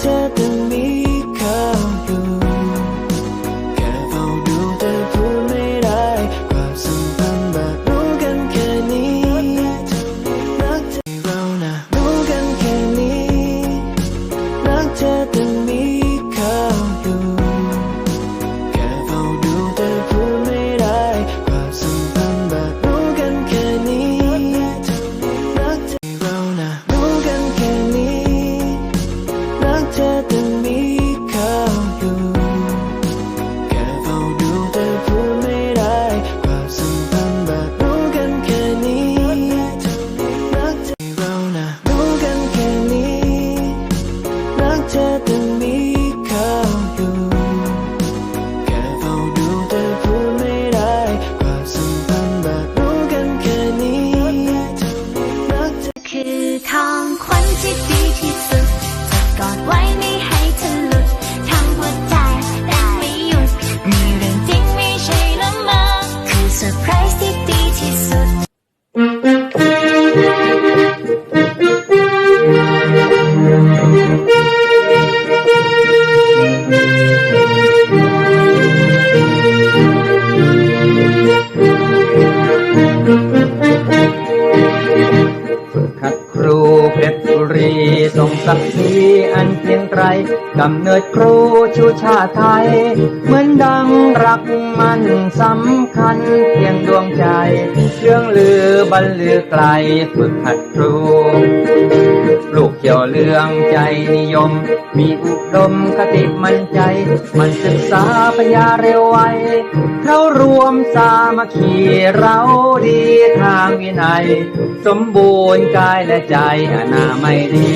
เธอแต่มีเขาอยู่แค่เฝ้าดูแต่พูดไม่ได้ ความสัมพันแบบรู้กันแค่นี้รักเธอเรานะรู้กันแค่นี้รักเธอแต่มี ทรงศักดิ์ศรีอันเพียงไกรกำเนิดครูชูชาติไทย เหมือนดังรักมันสำคัญเพียงดวงใจ เรื่องลือบรรลือไกลฝึกหัดครู ลูกเกี่ยวเรื่องใจนิยม มีอุดมคติมันใจ มันศึกษาปัญญาเร็วไวเขารวมสามัคคีเราดีทางวินัย สมบูรณ์กายและใจอนาไม่ดี